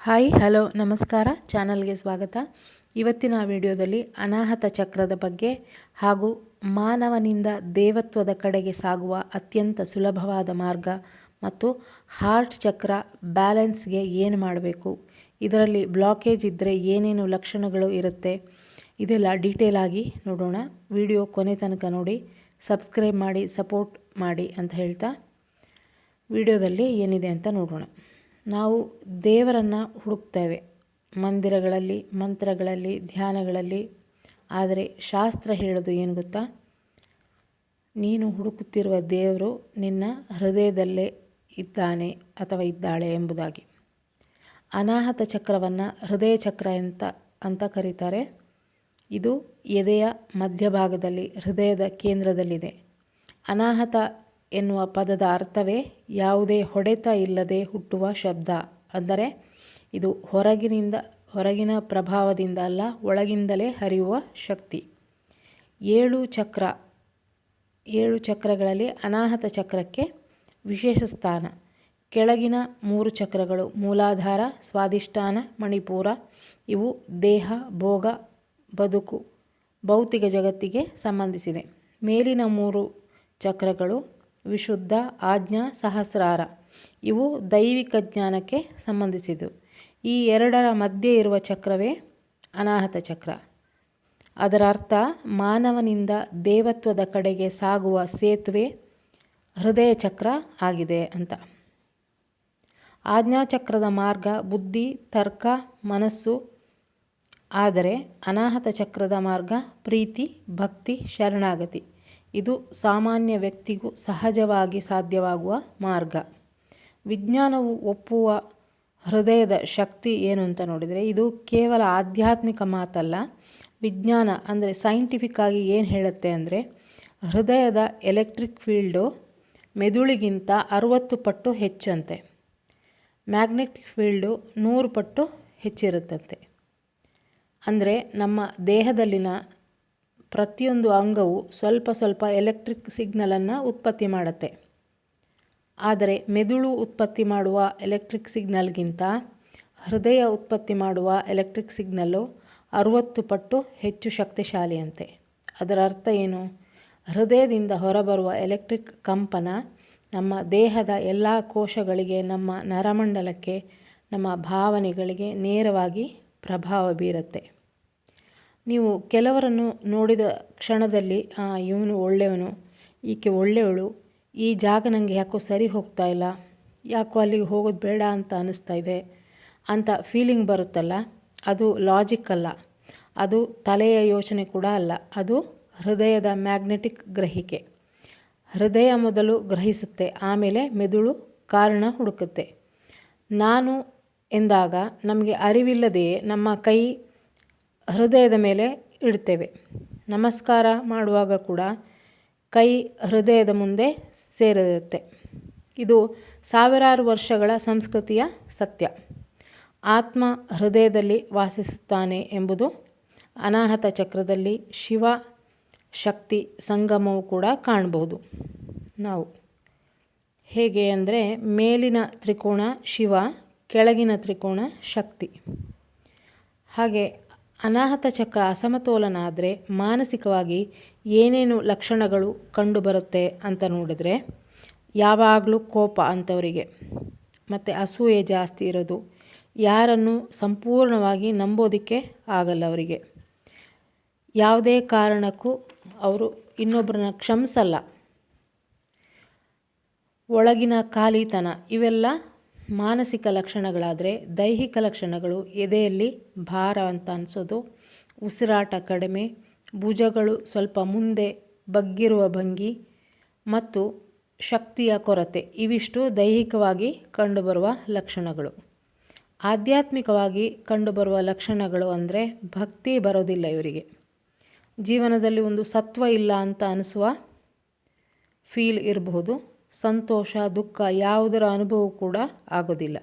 Hi, hello, ನಮಸ್ಕಾರ. ಚಾನಲ್ಗೆ ಸ್ವಾಗತ. ಇವತ್ತಿನ ವಿಡಿಯೋದಲ್ಲಿ ಅನಾಹತ ಚಕ್ರದ ಬಗ್ಗೆ ಹಾಗೂ ಮಾನವನಿಂದ ದೇವತ್ವದ ಕಡೆಗೆ ಸಾಗುವ ಅತ್ಯಂತ ಸುಲಭವಾದ ಮಾರ್ಗ ಮತ್ತು ಹಾರ್ಟ್ ಚಕ್ರ ಬ್ಯಾಲೆನ್ಸ್ಗೆ ಏನು ಮಾಡಬೇಕು, ಇದರಲ್ಲಿ ಬ್ಲಾಕೇಜ್ ಇದ್ದರೆ ಏನೇನು ಲಕ್ಷಣಗಳು ಇರುತ್ತೆ, ಇದೆಲ್ಲ ಡೀಟೇಲ್ ಆಗಿ ನೋಡೋಣ. ವಿಡಿಯೋ ಕೊನೆ ತನಕ ನೋಡಿ, ಸಬ್ಸ್ಕ್ರೈಬ್ ಮಾಡಿ, ಸಪೋರ್ಟ್ ಮಾಡಿ ಅಂತ ಹೇಳ್ತಾ ವಿಡಿಯೋದಲ್ಲಿ ಏನಿದೆ ಅಂತ ನೋಡೋಣ. ನಾವು ದೇವರನ್ನು ಹುಡುಕ್ತೇವೆ. ಮಂದಿರಗಳಲ್ಲಿ, ಮಂತ್ರಗಳಲ್ಲಿ, ಧ್ಯಾನಗಳಲ್ಲಿ. ಆದರೆ ಶಾಸ್ತ್ರ ಹೇಳೋದು ಏನು ಗೊತ್ತಾ? ನೀನು ಹುಡುಕುತ್ತಿರುವ ದೇವರು ನಿನ್ನ ಹೃದಯದಲ್ಲೇ ಇದ್ದಾನೆ ಅಥವಾ ಇದ್ದಾಳೆ ಎಂಬುದಾಗಿ. ಅನಾಹತ ಚಕ್ರವನ್ನು ಹೃದಯ ಚಕ್ರ ಅಂತ ಅಂತ ಕರೀತಾರೆ. ಇದು ಎದೆಯ ಮಧ್ಯಭಾಗದಲ್ಲಿ, ಹೃದಯದ ಕೇಂದ್ರದಲ್ಲಿದೆ. ಅನಾಹತ ಎನ್ನುವ ಪದದ ಅರ್ಥವೇ ಯಾವುದೇ ಹೊಡೆತ ಇಲ್ಲದೆ ಹುಟ್ಟುವ ಶಬ್ದ. ಅಂದರೆ ಇದು ಹೊರಗಿನಿಂದ, ಹೊರಗಿನ ಪ್ರಭಾವದಿಂದ ಅಲ್ಲ, ಒಳಗಿಂದಲೇ ಹರಿಯುವ ಶಕ್ತಿ. ಏಳು ಚಕ್ರ, ಏಳು ಚಕ್ರಗಳಲ್ಲಿ ಅನಾಹತ ಚಕ್ರಕ್ಕೆ ವಿಶೇಷ ಸ್ಥಾನ. ಕೆಳಗಿನ ಮೂರು ಚಕ್ರಗಳು ಮೂಲಾಧಾರ ಸ್ವಾದಿಷ್ಠಾನ ಮಣಿಪುರ. ಇವು ದೇಹ, ಭೋಗ, ಬದುಕು, ಭೌತಿಕ ಜಗತ್ತಿಗೆ ಸಂಬಂಧಿಸಿದೆ ಮೇಲಿನ ಮೂರು ಚಕ್ರಗಳು ವಿಶುದ್ಧ ಆಜ್ಞಾ ಸಹಸ್ರಾರ. ಇವು ದೈವಿಕ ಜ್ಞಾನಕ್ಕೆ ಸಂಬಂಧಿಸಿದ್ದು. ಈ ಎರಡರ ಮಧ್ಯೆ ಇರುವ ಚಕ್ರವೇ ಅನಾಹತ ಚಕ್ರ. ಅದರ ಅರ್ಥ ಮಾನವನಿಂದ ದೇವತ್ವದ ಕಡೆಗೆ ಸಾಗುವ ಸೇತುವೆ ಹೃದಯ ಚಕ್ರ ಆಗಿದೆ ಅಂತ. ಆಜ್ಞಾಚಕ್ರದ ಮಾರ್ಗ ಬುದ್ಧಿ, ತರ್ಕ, ಮನಸ್ಸು. ಆದರೆ ಅನಾಹತ ಚಕ್ರದ ಮಾರ್ಗ ಪ್ರೀತಿ, ಭಕ್ತಿ, ಶರಣಾಗತಿ. ಇದು ಸಾಮಾನ್ಯ ವ್ಯಕ್ತಿಗೂ ಸಹಜವಾಗಿ ಸಾಧ್ಯವಾಗುವ ಮಾರ್ಗ. ವಿಜ್ಞಾನವು ಒಪ್ಪುವ ಹೃದಯದ ಶಕ್ತಿ ಏನು ಅಂತ ನೋಡಿದರೆ, ಇದು ಕೇವಲ ಆಧ್ಯಾತ್ಮಿಕ ಮಾತಲ್ಲ. ವಿಜ್ಞಾನ ಅಂದರೆ ಸೈಂಟಿಫಿಕ್ ಆಗಿ ಏನು ಹೇಳುತ್ತೆ ಅಂದರೆ, ಹೃದಯದ ಎಲೆಕ್ಟ್ರಿಕ್ ಫೀಲ್ಡು ಮೆದುಳಿಗಿಂತ ಅರುವತ್ತು ಪಟ್ಟು ಹೆಚ್ಚಂತೆ. ಮ್ಯಾಗ್ನೆಟಿಕ್ ಫೀಲ್ಡು ನೂರು ಪಟ್ಟು ಹೆಚ್ಚಿರುತ್ತಂತೆ. ಅಂದರೆ ನಮ್ಮ ದೇಹದಲ್ಲಿನ ಪ್ರತಿಯೊಂದು ಅಂಗವು ಸ್ವಲ್ಪ ಸ್ವಲ್ಪ ಎಲೆಕ್ಟ್ರಿಕ್ ಸಿಗ್ನಲನ್ನು ಉತ್ಪತ್ತಿ ಮಾಡುತ್ತೆ. ಆದರೆ ಮೆದುಳು ಉತ್ಪತ್ತಿ ಮಾಡುವ ಎಲೆಕ್ಟ್ರಿಕ್ ಸಿಗ್ನಲ್ಗಿಂತ ಹೃದಯ ಉತ್ಪತ್ತಿ ಮಾಡುವ ಎಲೆಕ್ಟ್ರಿಕ್ ಸಿಗ್ನಲ್ಲು ಅರುವತ್ತು ಪಟ್ಟು ಹೆಚ್ಚು ಶಕ್ತಿಶಾಲಿಯಂತೆ ಅದರ ಅರ್ಥ ಏನು? ಹೃದಯದಿಂದ ಹೊರಬರುವ ಎಲೆಕ್ಟ್ರಿಕ್ ಕಂಪನ ನಮ್ಮ ದೇಹದ ಎಲ್ಲ ಕೋಶಗಳಿಗೆ, ನಮ್ಮ ನರಮಂಡಲಕ್ಕೆ, ನಮ್ಮ ಭಾವನೆಗಳಿಗೆ ನೇರವಾಗಿ ಪ್ರಭಾವ ಬೀರುತ್ತೆ. ನೀವು ಕೆಲವರನ್ನು ನೋಡಿದ ಕ್ಷಣದಲ್ಲಿ ಇವನು ಒಳ್ಳೆಯವನು, ಈಕೆ ಒಳ್ಳೆಯವಳು, ಈ ಜಾಗ ನನಗೆ ಯಾಕೋ ಸರಿ ಹೋಗ್ತಾ ಇಲ್ಲ, ಯಾಕೋ ಅಲ್ಲಿಗೆ ಹೋಗೋದು ಬೇಡ ಅಂತ ಅನ್ನಿಸ್ತಾ ಇದೆ ಅಂತ ಫೀಲಿಂಗ್ ಬರುತ್ತಲ್ಲ, ಅದು ಲಾಜಿಕ್ ಅಲ್ಲ, ಅದು ತಲೆಯ ಯೋಚನೆ ಕೂಡ ಅಲ್ಲ, ಅದು ಹೃದಯದ ಮ್ಯಾಗ್ನೆಟಿಕ್ ಗ್ರಹಿಕೆ. ಹೃದಯ ಮೊದಲು ಗ್ರಹಿಸುತ್ತೆ, ಆಮೇಲೆ ಮೆದುಳು ಕಾರಣ ಹುಡುಕುತ್ತೆ. ನಾನು ಎಂದಾಗ ನಮಗೆ ಅರಿವಿಲ್ಲದೆಯೇ ನಮ್ಮ ಕೈ ಹೃದಯದ ಮೇಲೆ ಇಡ್ತೇವೆ. ನಮಸ್ಕಾರ ಮಾಡುವಾಗ ಕೂಡ ಕೈ ಹೃದಯದ ಮುಂದೆ ಸೇರಿರುತ್ತೆ ಇದು ಸಾವಿರಾರು ವರ್ಷಗಳ ಸಂಸ್ಕೃತಿಯ ಸತ್ಯ. ಆತ್ಮ ಹೃದಯದಲ್ಲಿ ವಾಸಿಸುತ್ತಾನೆ ಎಂಬುದು ಅನಾಹತ ಚಕ್ರದಲ್ಲಿ ಶಿವ ಶಕ್ತಿ ಸಂಗಮವು ಕೂಡ ಕಾಣಬಹುದು. ನಾವು ಹೇಗೆ ಅಂದರೆ ಮೇಲಿನ ತ್ರಿಕೋಣ ಶಿವ, ಕೆಳಗಿನ ತ್ರಿಕೋಣ ಶಕ್ತಿ. ಹಾಗೆ ಅನಾಹತ ಚಕ್ರ ಅಸಮತೋಲನ ಆದರೆ ಮಾನಸಿಕವಾಗಿ ಏನೇನು ಲಕ್ಷಣಗಳು ಕಂಡುಬರುತ್ತೆ ಅಂತ ನೋಡಿದ್ರೆ ಯಾವಾಗಲೂ ಕೋಪ ಅಂಥವರಿಗೆ ಮತ್ತು ಅಸೂಯೆ ಜಾಸ್ತಿ ಇರೋದು ಯಾರನ್ನು ಸಂಪೂರ್ಣವಾಗಿ ನಂಬೋದಕ್ಕೆ ಆಗಲ್ಲ ಅವರಿಗೆ. ಯಾವುದೇ ಕಾರಣಕ್ಕೂ ಅವರು ಇನ್ನೊಬ್ಬರನ್ನ ಕ್ಷಮಿಸಲ್ಲ. ಒಳಗಿನ ಖಾಲಿತನ ಇವೆಲ್ಲ ಮಾನಸಿಕ ಲಕ್ಷಣಗಳಾದರೆ ದೈಹಿಕ ಲಕ್ಷಣಗಳು, ಎದೆಯಲ್ಲಿ ಭಾರ ಅಂತ ಅನಿಸೋದು, ಉಸಿರಾಟ ಕಡಿಮೆ, ಭುಜಗಳು ಸ್ವಲ್ಪ ಮುಂದೆ ಬಗ್ಗಿರುವ ಭಂಗಿ ಮತ್ತು ಶಕ್ತಿಯ ಕೊರತೆ, ಇವಿಷ್ಟು ದೈಹಿಕವಾಗಿ ಕಂಡುಬರುವ ಲಕ್ಷಣಗಳು. ಆಧ್ಯಾತ್ಮಿಕವಾಗಿ ಕಂಡುಬರುವ ಲಕ್ಷಣಗಳು ಅಂದರೆ ಭಕ್ತಿ ಬರೋದಿಲ್ಲ ಇವರಿಗೆ. ಜೀವನದಲ್ಲಿ ಒಂದು ಸತ್ವ ಇಲ್ಲ ಅಂತ ಅನಿಸುವ ಫೀಲ್ ಇರಬಹುದು ಸಂತೋಷ, ದುಃಖ ಯಾವುದರ ಅನುಭವ ಕೂಡ ಆಗೋದಿಲ್ಲ.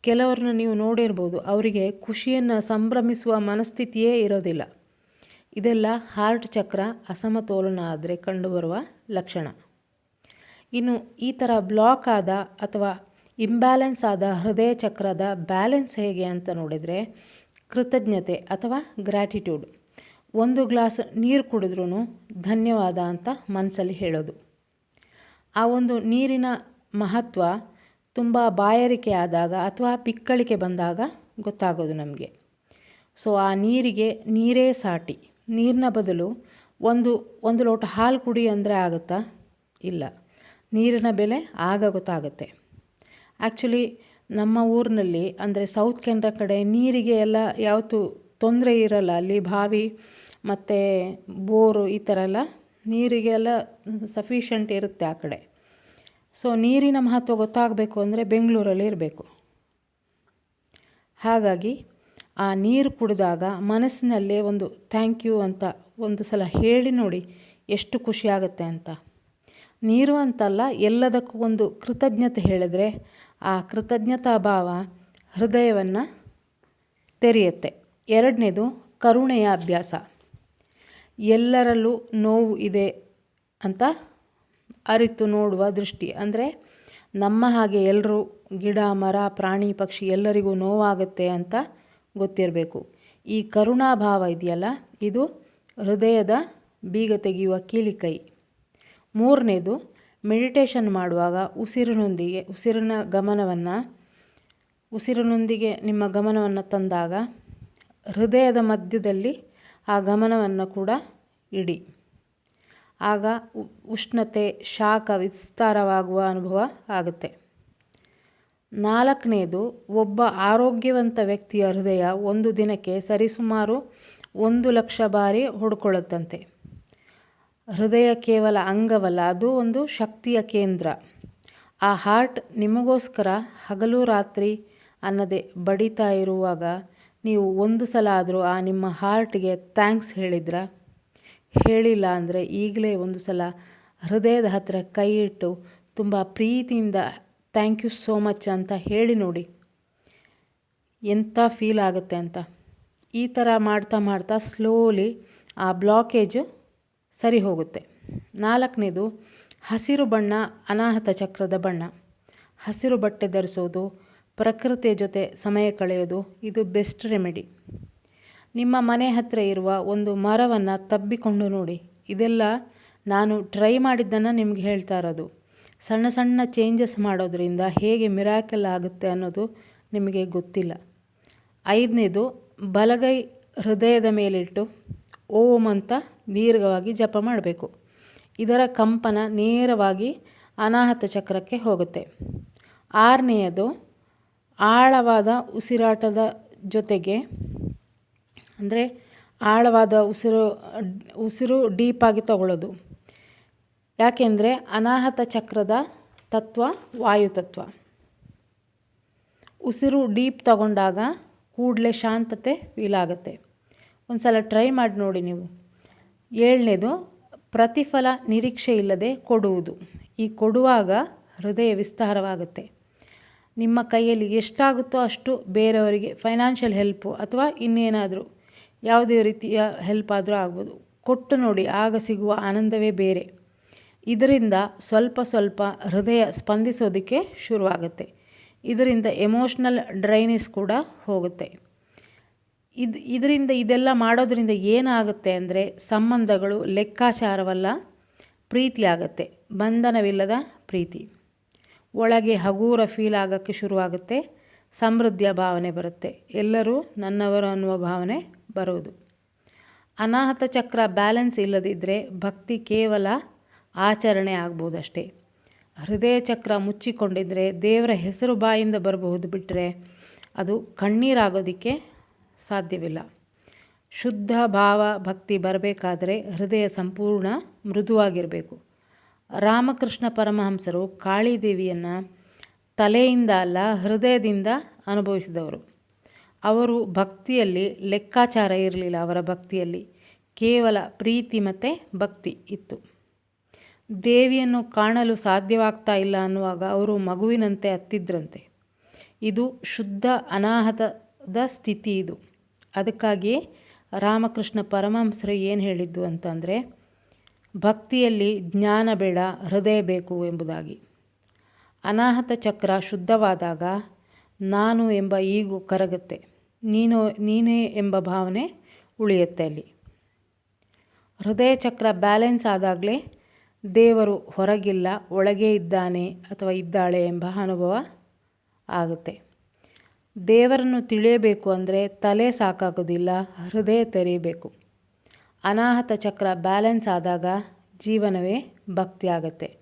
ಕೆಲವ್ರನ್ನ ನೀವು ನೋಡಿರ್ಬೋದು, ಅವರಿಗೆ ಖುಷಿಯನ್ನು ಸಂಭ್ರಮಿಸುವ ಮನಸ್ಥಿತಿಯೇ ಇರೋದಿಲ್ಲ. ಇದೆಲ್ಲ ಹಾರ್ಟ್ ಚಕ್ರ ಅಸಮತೋಲನ ಆದರೆ ಕಂಡುಬರುವ ಲಕ್ಷಣ. ಇನ್ನು ಈ ಥರ ಬ್ಲಾಕ್ ಆದ ಅಥವಾ ಇಂಬ್ಯಾಲೆನ್ಸ್ ಆದ ಹೃದಯ ಚಕ್ರದ ಬ್ಯಾಲೆನ್ಸ್ ಹೇಗೆ ಅಂತ ನೋಡಿದರೆ, ಕೃತಜ್ಞತೆ ಅಥವಾ ಗ್ರ್ಯಾಟಿಟ್ಯೂಡ್ ಒಂದು ಗ್ಲಾಸ್ ನೀರು ಕುಡಿದ್ರೂ ಧನ್ಯವಾದ ಅಂತ ಮನಸ್ಸಲ್ಲಿ ಹೇಳೋದು. ಆ ಒಂದು ನೀರಿನ ಮಹತ್ವ ತುಂಬ ಬಾಯಾರಿಕೆ ಆದಾಗ ಅಥವಾ ಪಿಕ್ಕಳಿಕೆ ಬಂದಾಗ ಗೊತ್ತಾಗೋದು ನಮಗೆ. ಸೊ ಆ ನೀರಿಗೆ ನೀರೇ ಸಾಟಿ. ನೀರಿನ ಬದಲು ಒಂದು ಒಂದು ಲೋಟ ಹಾಲು ಕುಡಿ ಅಂದರೆ ಆಗುತ್ತಾ? ಇಲ್ಲ. ನೀರಿನ ಬೆಲೆ ಆಗ ಗೊತ್ತಾಗುತ್ತೆ. ಆ್ಯಕ್ಚುಲಿ ನಮ್ಮ ಊರಿನಲ್ಲಿ ಅಂದರೆ ಸೌತ್ ಕೆನರಾ ಕಡೆ ನೀರಿಗೆ ಎಲ್ಲ ಯಾವತ್ತೂ ತೊಂದರೆ ಇರಲ್ಲ. ಅಲ್ಲಿ ಬಾವಿ ಮತ್ತು ಬೋರು ಈ ಥರ ಎಲ್ಲ ನೀರಿಗೆಲ್ಲ ಸಫಿಷಿಯಂಟ್ ಇರುತ್ತೆ ಆ ಕಡೆ. ಸೊ ನೀರಿನ ಮಹತ್ವ ಗೊತ್ತಾಗಬೇಕು ಅಂದರೆ ಬೆಂಗಳೂರಲ್ಲಿ ಇರಬೇಕು. ಹಾಗಾಗಿ ಆ ನೀರು ಕುಡಿದಾಗ ಮನಸ್ಸಿನಲ್ಲೇ ಒಂದು ಥ್ಯಾಂಕ್ ಯು ಅಂತ ಒಂದು ಸಲ ಹೇಳಿ ನೋಡಿ ಎಷ್ಟು ಖುಷಿಯಾಗುತ್ತೆ ಅಂತ. ನೀರು ಅಂತಲ್ಲ ಎಲ್ಲದಕ್ಕೂ ಒಂದು ಕೃತಜ್ಞತೆ ಹೇಳಿದರೆ ಆ ಕೃತಜ್ಞತಾ ಭಾವ ಹೃದಯವನ್ನು ತೆರೆಯುತ್ತೆ. ಎರಡನೇದು ಕರುಣೆಯ ಅಭ್ಯಾಸ. ಎಲ್ಲರಲ್ಲೂ ನೋವು ಇದೆ ಅಂತ ಅರಿತು ನೋಡುವ ದೃಷ್ಟಿ. ಅಂದರೆ ನಮ್ಮ ಹಾಗೆ ಎಲ್ಲರೂ ಗಿಡ, ಮರ, ಪ್ರಾಣಿ, ಪಕ್ಷಿ ಎಲ್ಲರಿಗೂ ನೋವಾಗುತ್ತೆ ಅಂತ ಗೊತ್ತಿರಬೇಕು. ಈ ಕರುಣಾಭಾವ ಇದೆಯಲ್ಲ, ಇದು ಹೃದಯದ ಬೀಗ ತೆಗೆಯುವ ಕೀಲಿಕೈ ಮೂರನೇದು ಮೆಡಿಟೇಷನ್ ಮಾಡುವಾಗ ಉಸಿರಿನೊಂದಿಗೆ ಉಸಿರಿನ ಗಮನವನ್ನು ಉಸಿರಿನೊಂದಿಗೆ ನಿಮ್ಮ ಗಮನವನ್ನು ತಂದಾಗ ಹೃದಯದ ಮಧ್ಯದಲ್ಲಿ ಆ ಗಮನವನ್ನು ಕೂಡ ಇಡಿ. ಆಗ ಉಷ್ಣತೆ, ಶಾಖ ವಿಸ್ತಾರವಾಗುವ ಅನುಭವ ಆಗುತ್ತೆ. ನಾಲ್ಕನೇದು, ಒಬ್ಬ ಆರೋಗ್ಯವಂತ ವ್ಯಕ್ತಿಯ ಹೃದಯ ಒಂದು ದಿನಕ್ಕೆ ಸರಿಸುಮಾರು ಒಂದು ಲಕ್ಷ ಬಾರಿ ಹೊಡ್ಕೊಳ್ಳುತ್ತಂತೆ. ಹೃದಯ ಕೇವಲ ಅಂಗವಲ್ಲ, ಅದು ಒಂದು ಶಕ್ತಿಯ ಕೇಂದ್ರ. ಆ ಹಾರ್ಟ್ ನಿಮಗೋಸ್ಕರ ಹಗಲು ರಾತ್ರಿ ಅನ್ನದೇ ಬಡಿತಾ ಇರುವಾಗ ನೀವು ಒಂದು ಸಲ ಆದರೂ ಆ ನಿಮ್ಮ ಹಾರ್ಟ್ಗೆ ಥ್ಯಾಂಕ್ಸ್ ಹೇಳಿದ್ರ? ಹೇಳಿಲ್ಲ ಅಂದರೆ ಈಗಲೇ ಒಂದು ಸಲ ಹೃದಯದ ಹತ್ತಿರ ಕೈ ಇಟ್ಟು ತುಂಬ ಪ್ರೀತಿಯಿಂದ ಥ್ಯಾಂಕ್ ಯು ಸೋ ಮಚ್ ಅಂತ ಹೇಳಿ ನೋಡಿ. ಎಂಥ ಫೀಲ್ ಆಗುತ್ತೆ ಅಂತ? ಈ ಥರ ಮಾಡ್ತಾ ಮಾಡ್ತಾ ಸ್ಲೋಲಿ ಆ ಬ್ಲಾಕೇಜು ಸರಿ ಹೋಗುತ್ತೆ. ನಾಲ್ಕನೇದು ಹಸಿರು ಬಣ್ಣ ಅನಾಹತ ಚಕ್ರದ ಬಣ್ಣ. ಹಸಿರು ಬಟ್ಟೆ ಧರಿಸೋದು ಪ್ರಕೃತಿಯ ಜೊತೆ ಸಮಯ ಕಳೆಯೋದು ಇದು ಬೆಸ್ಟ್ ರೆಮಿಡಿ. ನಿಮ್ಮ ಮನೆ ಹತ್ತಿರ ಇರುವ ಒಂದು ಮರವನ್ನು ತಬ್ಬಿಕೊಂಡು ನೋಡಿ. ಇದೆಲ್ಲ ನಾನು ಟ್ರೈ ಮಾಡಿದ್ದನ್ನು ನಿಮ್ಗೆ ಹೇಳ್ತಾ ಇರೋದು. ಸಣ್ಣ ಸಣ್ಣ ಚೇಂಜಸ್ ಮಾಡೋದ್ರಿಂದ ಹೇಗೆ ಮಿರಾಕಲ್ ಆಗುತ್ತೆ ಅನ್ನೋದು ನಿಮಗೆ ಗೊತ್ತಿಲ್ಲ. ಐದನೇದು, ಬಲಗೈ ಹೃದಯದ ಮೇಲಿಟ್ಟು ಓಂ ಅಂತ ದೀರ್ಘವಾಗಿ ಜಪ ಮಾಡಬೇಕು. ಇದರ ಕಂಪನ ನೇರವಾಗಿ ಅನಾಹತ ಚಕ್ರಕ್ಕೆ ಹೋಗುತ್ತೆ. ಆರನೆಯದು ಆಳವಾದ ಉಸಿರಾಟದ ಜೊತೆಗೆ, ಅಂದರೆ ಆಳವಾದ ಉಸಿರು ಉಸಿರು ಡೀಪಾಗಿ ತಗೊಳ್ಳೋದು. ಯಾಕೆಂದರೆ ಅನಾಹತ ಚಕ್ರದ ತತ್ವ, ವಾಯು ತತ್ವ. ಉಸಿರು ಡೀಪ್ ತಗೊಂಡಾಗ ಕೂಡಲೇ ಶಾಂತತೆ ಫೀಲ್ ಆಗುತ್ತೆ ಒಂದು ಸಲ ಟ್ರೈ ಮಾಡಿ ನೋಡಿ ನೀವು. ಏಳನೇದು, ಪ್ರತಿಫಲ ನಿರೀಕ್ಷೆ ಇಲ್ಲದೆ ಕೊಡುವುದು. ಈ ಕೊಡುವಾಗ ಹೃದಯ ವಿಸ್ತಾರವಾಗುತ್ತೆ. ನಿಮ್ಮ ಕೈಯಲ್ಲಿ ಎಷ್ಟಾಗುತ್ತೋ ಅಷ್ಟು ಬೇರೆಯವರಿಗೆ ಫೈನಾನ್ಷಿಯಲ್ ಹೆಲ್ಪು ಅಥವಾ ಇನ್ನೇನಾದರೂ ಯಾವುದೇ ರೀತಿಯ ಹೆಲ್ಪ್ ಆದರೂ ಆಗ್ಬೋದು. ಕೊಟ್ಟು ನೋಡಿ, ಆಗ ಸಿಗುವ ಆನಂದವೇ ಬೇರೆ. ಇದರಿಂದ ಸ್ವಲ್ಪ ಸ್ವಲ್ಪ ಹೃದಯ ಸ್ಪಂದಿಸೋದಕ್ಕೆ ಶುರುವಾಗುತ್ತೆ. ಇದರಿಂದ ಎಮೋಷ್ನಲ್ ಡ್ರೈನೆಸ್ ಕೂಡ ಹೋಗುತ್ತೆ. ಇದು, ಇದರಿಂದ ಇದೆಲ್ಲ ಮಾಡೋದರಿಂದ ಏನಾಗುತ್ತೆ ಅಂದರೆ ಸಂಬಂಧಗಳು ಲೆಕ್ಕಾಚಾರವಲ್ಲ, ಪ್ರೀತಿಯಾಗತ್ತೆ, ಬಂಧನವಿಲ್ಲದ ಪ್ರೀತಿ. ಒಳಗೆ ಹಗೂರ ಫೀಲ್ ಆಗೋಕ್ಕೆ ಶುರುವಾಗುತ್ತೆ. ಸಮೃದ್ಧಿಯ ಭಾವನೆ ಬರುತ್ತೆ. ಎಲ್ಲರೂ ನನ್ನವರು ಅನ್ನುವ ಭಾವನೆ ಬರುವುದು. ಅನಾಹತ ಚಕ್ರ ಬ್ಯಾಲೆನ್ಸ್ ಇಲ್ಲದಿದ್ದರೆ ಭಕ್ತಿ ಕೇವಲ ಆಚರಣೆ ಆಗ್ಬೋದಷ್ಟೇ. ಹೃದಯ ಚಕ್ರ ಮುಚ್ಚಿಕೊಂಡಿದ್ದರೆ ದೇವರ ಹೆಸರು ಬಾಯಿಂದ ಬರಬಹುದು ಬಿಟ್ಟರೆ ಅದು ಕಣ್ಣೀರಾಗೋದಕ್ಕೆ ಸಾಧ್ಯವಿಲ್ಲ. ಶುದ್ಧ ಭಾವ ಭಕ್ತಿ ಬರಬೇಕಾದರೆ ಹೃದಯ ಸಂಪೂರ್ಣ ಮೃದುವಾಗಿರಬೇಕು. ರಾಮಕೃಷ್ಣ ಪರಮಹಂಸರು ಕಾಳಿದೇವಿಯನ್ನು ತಲೆಯಿಂದ ಅಲ್ಲ ಹೃದಯದಿಂದ ಅನುಭವಿಸಿದವರು. ಅವರು ಭಕ್ತಿಯಲ್ಲಿ, ಲೆಕ್ಕಾಚಾರ ಇರಲಿಲ್ಲ ಅವರ ಭಕ್ತಿಯಲ್ಲಿ. ಕೇವಲ ಪ್ರೀತಿ ಮತ್ತು ಭಕ್ತಿ ಇತ್ತು. ದೇವಿಯನ್ನು ಕಾಣಲು ಸಾಧ್ಯವಾಗ್ತಾ ಇಲ್ಲ ಅನ್ನುವಾಗ ಅವರು ಮಗುವಿನಂತೆ ಹತ್ತಿದ್ರಂತೆ. ಇದು ಶುದ್ಧ ಅನಾಹತದ ಸ್ಥಿತಿ ಇದು. ಅದಕ್ಕಾಗಿಯೇ ರಾಮಕೃಷ್ಣ ಪರಮಹಂಸರು ಏನು ಹೇಳಿದ್ದು ಅಂತಂದರೆ ಭಕ್ತಿಯಲ್ಲಿ ಜ್ಞಾನ ಬೇಡ, ಹೃದಯ ಬೇಕು ಎಂಬುದಾಗಿ. ಅನಾಹತ ಚಕ್ರ ಶುದ್ಧವಾದಾಗ ನಾನು ಎಂಬ ಈಗು ಕರಗುತ್ತೆ, ನೀನು, ನೀನೇ ಎಂಬ ಭಾವನೆ ಉಳಿಯುತ್ತೆ ಅಲ್ಲಿ. ಹೃದಯ ಚಕ್ರ ಬ್ಯಾಲೆನ್ಸ್ ಆದಾಗಲೇ ದೇವರು ಹೊರಗಿಲ್ಲ, ಒಳಗೆ ಇದ್ದಾನೆ ಅಥವಾ ಇದ್ದಾಳೆ ಎಂಬ ಅನುಭವ ಆಗುತ್ತೆ. ದೇವರನ್ನು ತಿಳಿಯಬೇಕು ಅಂದರೆ ತಲೆ ಸಾಕಾಗೋದಿಲ್ಲ, ಹೃದಯ ತೆರೆಯಬೇಕು. ಅನಾಹತ ಚಕ್ರ ಬ್ಯಾಲೆನ್ಸ್ ಆದಾಗ ಜೀವನವೇ ಭಕ್ತಿ ಆಗುತ್ತೆ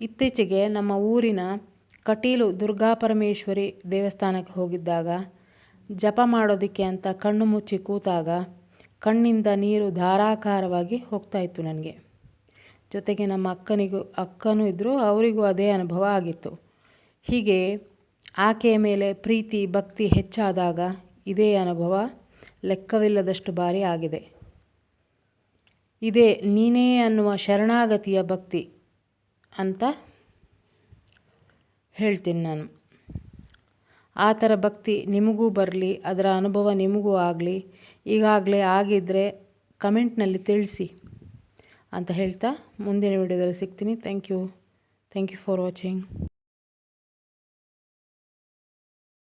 ಇತ್ತೀಚೆಗೆ ನಮ್ಮ ಊರಿನ ಕಟೀಲು ದುರ್ಗಾಪರಮೇಶ್ವರಿ ದೇವಸ್ಥಾನಕ್ಕೆ ಹೋಗಿದ್ದಾಗ ಜಪ ಮಾಡೋದಕ್ಕೆ ಅಂತ ಕಣ್ಣು ಮುಚ್ಚಿ ಕೂತಾಗ ಕಣ್ಣಿಂದ ನೀರು ಧಾರಾಕಾರವಾಗಿ ಹೋಗ್ತಾಯಿತ್ತು ನನಗೆ. ಜೊತೆಗೆ ನಮ್ಮ ಅಕ್ಕನಿಗೂ, ಅಕ್ಕನೂ ಇದ್ದರು ಅವರಿಗೂ ಅದೇ ಅನುಭವ ಆಗಿತ್ತು. ಹೀಗೆ ಆಕೆಯ ಮೇಲೆ ಪ್ರೀತಿ, ಭಕ್ತಿ ಹೆಚ್ಚಾದಾಗ ಇದೇ ಅನುಭವ ಲೆಕ್ಕವಿಲ್ಲದಷ್ಟು ಬಾರಿ ಆಗಿದೆ. ಇದೇ ನೀನೇ ಅನ್ನುವ ಶರಣಾಗತಿಯ ಭಕ್ತಿ ಅಂತ ಹೇಳ್ತೀನಿ ನಾನು. ಆ ಥರ ಭಕ್ತಿ ನಿಮಗೂ ಬರಲಿ, ಅದರ ಅನುಭವ ನಿಮಗೂ ಆಗಲಿ, ಈಗಾಗಲೇ ಆಗಿದ್ದರೆ ಕಮೆಂಟ್ನಲ್ಲಿ ತಿಳಿಸಿ ಅಂತ ಹೇಳ್ತಾ ಮುಂದಿನ ವಿಡಿಯೋದಲ್ಲಿ ಸಿಗ್ತೀನಿ. Thank you thank you for watching